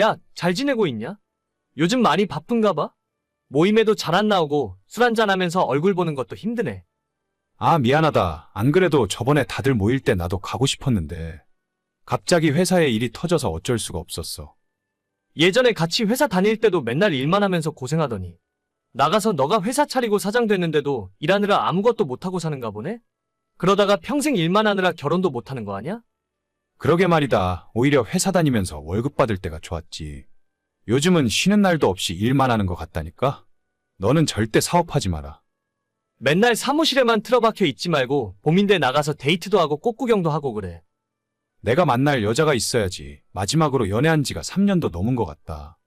야, 잘 지내고 있냐? 요즘 많이 바쁜가 봐? 모임에도 잘 안 나오고 술 한잔하면서 얼굴 보는 것도 힘드네. 아, 미안하다. 안 그래도 저번에 다들 모일 때 나도 가고 싶었는데. 갑자기 회사에 일이 터져서 어쩔 수가 없었어. 예전에 같이 회사 다닐 때도 맨날 일만 하면서 고생하더니 나가서 너가 회사 차리고 사장 됐는데도 일하느라 아무것도 못하고 사는가 보네? 그러다가 평생 일만 하느라 결혼도 못하는 거 아냐? 그러게 말이다. 오히려 회사 다니면서 월급 받을 때가 좋았지. 요즘은 쉬는 날도 없이 일만 하는 것 같다니까? 너는 절대 사업하지 마라. 맨날 사무실에만 틀어박혀 있지 말고 봄인데 나가서 데이트도 하고 꽃구경도 하고 그래. 내가 만날 여자가 있어야지. 마지막으로 연애한 지가 3년도 넘은 것 같다.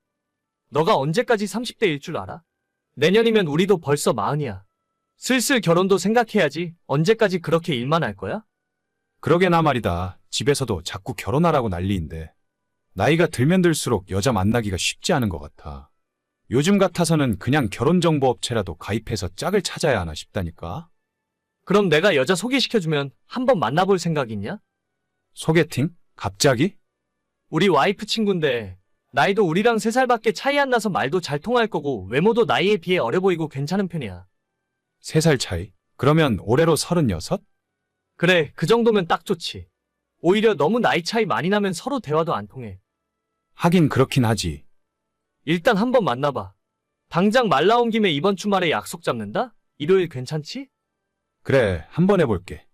너가 언제까지 30대일 줄 알아? 내년이면 우리도 벌써 마흔이야. 슬슬 결혼도 생각해야지. 언제까지 그렇게 일만 할 거야? 그러게나 말이다. 집에서도 자꾸 결혼하라고 난리인데. 나이가 들면 들수록 여자 만나기가 쉽지 않은 것 같아. 요즘 같아서는 그냥 결혼정보업체라도 가입해서 짝을 찾아야 하나 싶다니까. 그럼 내가 여자 소개시켜주면 한번 만나볼 생각 있냐? 소개팅? 갑자기? 우리 와이프 친구인데 나이도 우리랑 3살밖에 차이 안 나서 말도 잘 통할 거고 외모도 나이에 비해 어려 보이고 괜찮은 편이야. 세살 차이? 그러면 올해로 서른여섯? 그래, 그 정도면 딱 좋지. 오히려 너무 나이 차이 많이 나면 서로 대화도 안 통해. 하긴 그렇긴 하지. 일단 한번 만나봐. 당장 말 나온 김에 이번 주말에 약속 잡는다? 일요일 괜찮지? 그래, 한번 해볼게.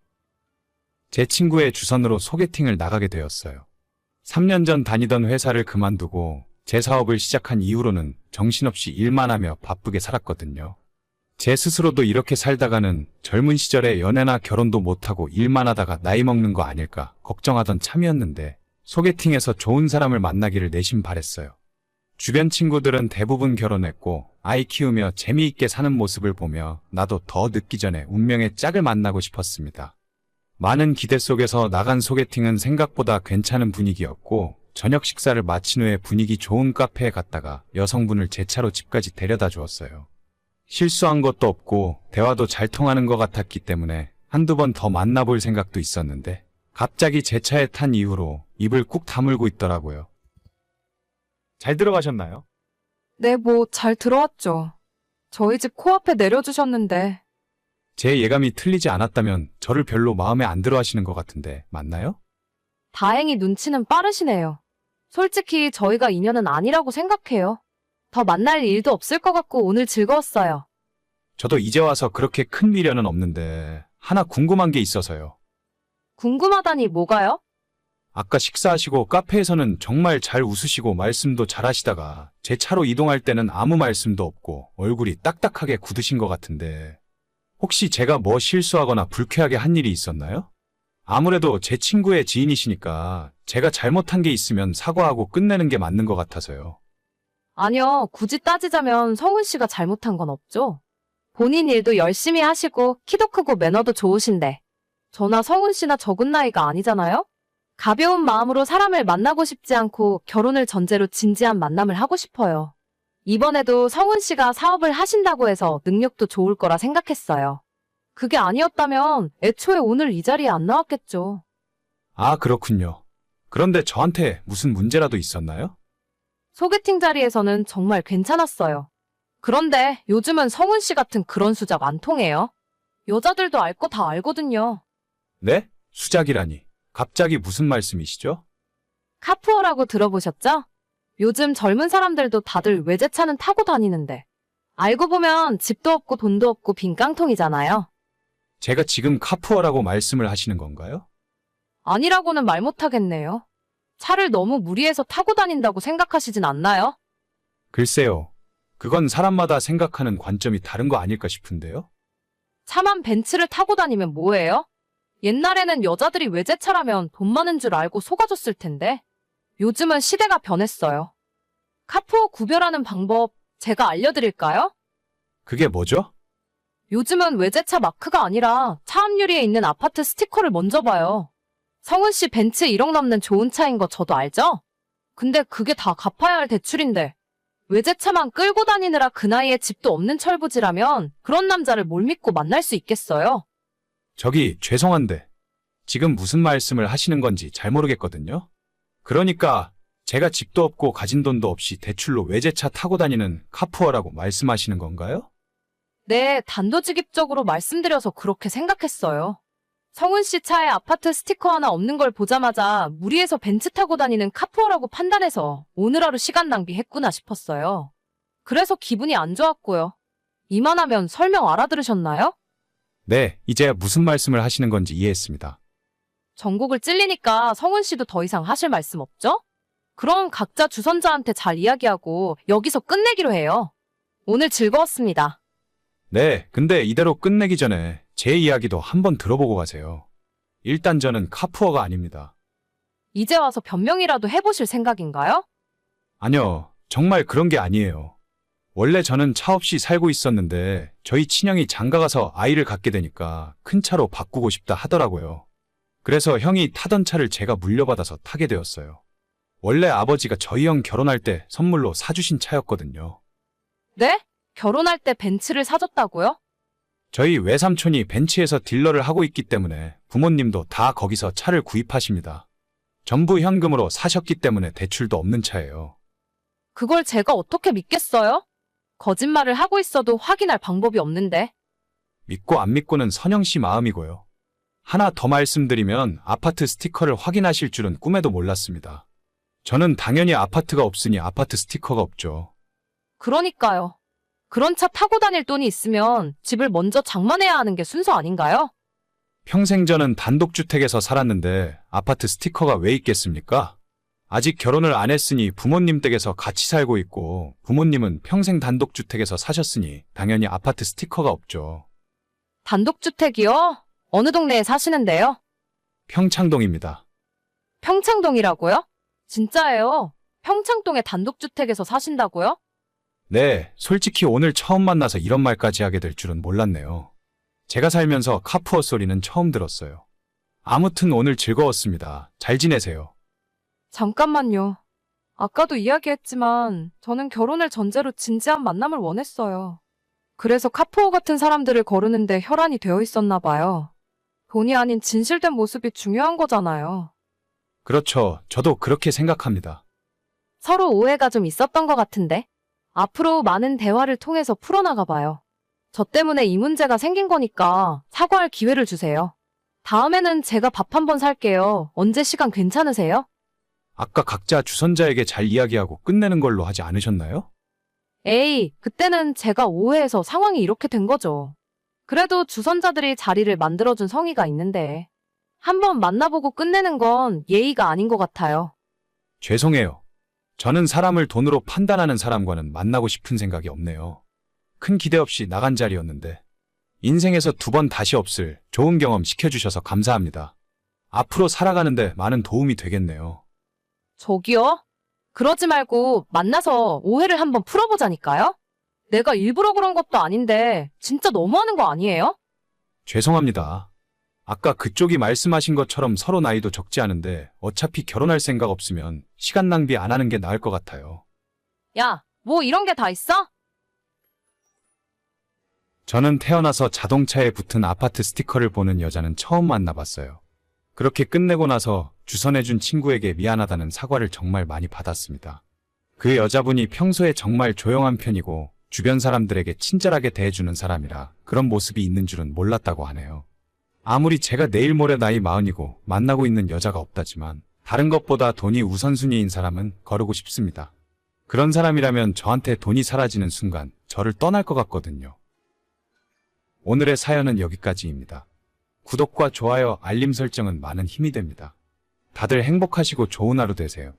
제 친구의 주선으로 소개팅을 나가게 되었어요. 3년 전 다니던 회사를 그만두고 제 사업을 시작한 이후로는 정신없이 일만 하며 바쁘게 살았거든요. 제 스스로도 이렇게 살다가는 젊은 시절에 연애나 결혼도 못하고 일만 하다가 나이 먹는 거 아닐까 걱정하던 참이었는데 소개팅에서 좋은 사람을 만나기를 내심 바랬어요. 주변 친구들은 대부분 결혼했고 아이 키우며 재미있게 사는 모습을 보며 나도 더 늦기 전에 운명의 짝을 만나고 싶었습니다. 많은 기대 속에서 나간 소개팅은 생각보다 괜찮은 분위기였고 저녁 식사를 마친 후에 분위기 좋은 카페에 갔다가 여성분을 제 차로 집까지 데려다 주었어요. 실수한 것도 없고 대화도 잘 통하는 것 같았기 때문에 한두 번 더 만나볼 생각도 있었는데 갑자기 제 차에 탄 이후로 입을 꾹 다물고 있더라고요. 잘 들어가셨나요? 네, 뭐, 잘 들어왔죠. 저희 집 코앞에 내려주셨는데, 제 예감이 틀리지 않았다면 저를 별로 마음에 안 들어 하시는 것 같은데 맞나요? 다행히 눈치는 빠르시네요. 솔직히 저희가 인연은 아니라고 생각해요. 더 만날 일도 없을 것 같고 오늘 즐거웠어요. 저도 이제 와서 그렇게 큰 미련은 없는데 하나 궁금한 게 있어서요. 궁금하다니 뭐가요? 아까 식사하시고 카페에서는 정말 잘 웃으시고 말씀도 잘 하시다가 제 차로 이동할 때는 아무 말씀도 없고 얼굴이 딱딱하게 굳으신 것 같은데 혹시 제가 뭐 실수하거나 불쾌하게 한 일이 있었나요? 아무래도 제 친구의 지인이시니까 제가 잘못한 게 있으면 사과하고 끝내는 게 맞는 것 같아서요. 아니요, 굳이 따지자면 성훈 씨가 잘못한 건 없죠. 본인 일도 열심히 하시고 키도 크고 매너도 좋으신데 저나 성훈 씨나 적은 나이가 아니잖아요? 가벼운 마음으로 사람을 만나고 싶지 않고 결혼을 전제로 진지한 만남을 하고 싶어요. 이번에도 성훈 씨가 사업을 하신다고 해서 능력도 좋을 거라 생각했어요. 그게 아니었다면 애초에 오늘 이 자리에 안 나왔겠죠. 아, 그렇군요. 그런데 저한테 무슨 문제라도 있었나요? 소개팅 자리에서는 정말 괜찮았어요. 그런데 요즘은 성훈 씨 같은 그런 수작 안 통해요. 여자들도 알 거 다 알거든요. 네? 수작이라니. 갑자기 무슨 말씀이시죠? 카푸어라고 들어보셨죠? 요즘 젊은 사람들도 다들 외제차는 타고 다니는데. 알고 보면 집도 없고 돈도 없고 빈 깡통이잖아요. 제가 지금 카푸어라고 말씀을 하시는 건가요? 아니라고는 말 못하겠네요. 차를 너무 무리해서 타고 다닌다고 생각하시진 않나요? 글쎄요. 그건 사람마다 생각하는 관점이 다른 거 아닐까 싶은데요? 차만 벤츠를 타고 다니면 뭐예요? 옛날에는 여자들이 외제차라면 돈 많은 줄 알고 속아줬을 텐데 요즘은 시대가 변했어요. 카푸어 구별하는 방법 제가 알려드릴까요? 그게 뭐죠? 요즘은 외제차 마크가 아니라 차 앞유리에 있는 아파트 스티커를 먼저 봐요. 성훈 씨 벤츠 1억 넘는 좋은 차인 거 저도 알죠? 근데 그게 다 갚아야 할 대출인데 외제차만 끌고 다니느라 그 나이에 집도 없는 철부지라면 그런 남자를 뭘 믿고 만날 수 있겠어요? 저기, 죄송한데. 지금 무슨 말씀을 하시는 건지 잘 모르겠거든요? 그러니까, 제가 집도 없고 가진 돈도 없이 대출로 외제차 타고 다니는 카푸어라고 말씀하시는 건가요? 네, 단도직입적으로 말씀드려서 그렇게 생각했어요. 성은 씨 차에 아파트 스티커 하나 없는 걸 보자마자 무리해서 벤츠 타고 다니는 카푸어라고 판단해서 오늘 하루 시간 낭비했구나 싶었어요. 그래서 기분이 안 좋았고요. 이만하면 설명 알아들으셨나요? 네, 이제야 무슨 말씀을 하시는 건지 이해했습니다. 전국을 찔리니까 성은 씨도 더 이상 하실 말씀 없죠? 그럼 각자 주선자한테 잘 이야기하고 여기서 끝내기로 해요. 오늘 즐거웠습니다. 네, 근데 이대로 끝내기 전에 제 이야기도 한번 들어보고 가세요. 일단 저는 카푸어가 아닙니다. 이제 와서 변명이라도 해보실 생각인가요? 아니요, 정말 그런 게 아니에요. 원래 저는 차 없이 살고 있었는데 저희 친형이 장가 가서 아이를 갖게 되니까 큰 차로 바꾸고 싶다 하더라고요. 그래서 형이 타던 차를 제가 물려받아서 타게 되었어요. 원래 아버지가 저희 형 결혼할 때 선물로 사주신 차였거든요. 네? 결혼할 때 벤츠를 사줬다고요? 저희 외삼촌이 벤츠에서 딜러를 하고 있기 때문에 부모님도 다 거기서 차를 구입하십니다. 전부 현금으로 사셨기 때문에 대출도 없는 차예요. 그걸 제가 어떻게 믿겠어요? 거짓말을 하고 있어도 확인할 방법이 없는데. 믿고 안 믿고는 선영 씨 마음이고요. 하나 더 말씀드리면 아파트 스티커를 확인하실 줄은 꿈에도 몰랐습니다. 저는 당연히 아파트가 없으니 아파트 스티커가 없죠. 그러니까요. 그런 차 타고 다닐 돈이 있으면 집을 먼저 장만해야 하는 게 순서 아닌가요? 평생 저는 단독주택에서 살았는데 아파트 스티커가 왜 있겠습니까? 아직 결혼을 안 했으니 부모님 댁에서 같이 살고 있고 부모님은 평생 단독주택에서 사셨으니 당연히 아파트 스티커가 없죠. 단독주택이요? 어느 동네에 사시는데요? 평창동입니다. 평창동이라고요? 진짜예요. 평창동에 단독주택에서 사신다고요? 네, 솔직히 오늘 처음 만나서 이런 말까지 하게 될 줄은 몰랐네요. 제가 살면서 카푸어 소리는 처음 들었어요. 아무튼 오늘 즐거웠습니다. 잘 지내세요. 잠깐만요. 아까도 이야기했지만 저는 결혼을 전제로 진지한 만남을 원했어요. 그래서 카푸어 같은 사람들을 거르는데 혈안이 되어 있었나 봐요. 돈이 아닌 진실된 모습이 중요한 거잖아요. 그렇죠. 저도 그렇게 생각합니다. 서로 오해가 좀 있었던 것 같은데. 앞으로 많은 대화를 통해서 풀어나가 봐요. 저 때문에 이 문제가 생긴 거니까 사과할 기회를 주세요. 다음에는 제가 밥 한 번 살게요. 언제 시간 괜찮으세요? 아까 각자 주선자에게 잘 이야기하고 끝내는 걸로 하지 않으셨나요? 에이, 그때는 제가 오해해서 상황이 이렇게 된 거죠. 그래도 주선자들이 자리를 만들어준 성의가 있는데. 한번 만나보고 끝내는 건 예의가 아닌 것 같아요. 죄송해요. 저는 사람을 돈으로 판단하는 사람과는 만나고 싶은 생각이 없네요. 큰 기대 없이 나간 자리였는데 인생에서 두 번 다시 없을 좋은 경험 시켜주셔서 감사합니다. 앞으로 살아가는데 많은 도움이 되겠네요. 저기요? 그러지 말고 만나서 오해를 한번 풀어보자니까요? 내가 일부러 그런 것도 아닌데 진짜 너무하는 거 아니에요? 죄송합니다. 아까 그쪽이 말씀하신 것처럼 서로 나이도 적지 않은데 어차피 결혼할 생각 없으면 시간 낭비 안 하는 게 나을 것 같아요. 야, 뭐 이런 게 다 있어? 저는 태어나서 자동차에 붙은 아파트 스티커를 보는 여자는 처음 만나봤어요. 그렇게 끝내고 나서 주선해준 친구에게 미안하다는 사과를 정말 많이 받았습니다. 그 여자분이 평소에 정말 조용한 편이고 주변 사람들에게 친절하게 대해주는 사람이라 그런 모습이 있는 줄은 몰랐다고 하네요. 아무리 제가 내일 모레 나이 마흔이고 만나고 있는 여자가 없다지만 다른 것보다 돈이 우선순위인 사람은 거르고 싶습니다. 그런 사람이라면 저한테 돈이 사라지는 순간 저를 떠날 것 같거든요. 오늘의 사연은 여기까지입니다. 구독과 좋아요, 알림 설정은 많은 힘이 됩니다. 다들 행복하시고 좋은 하루 되세요.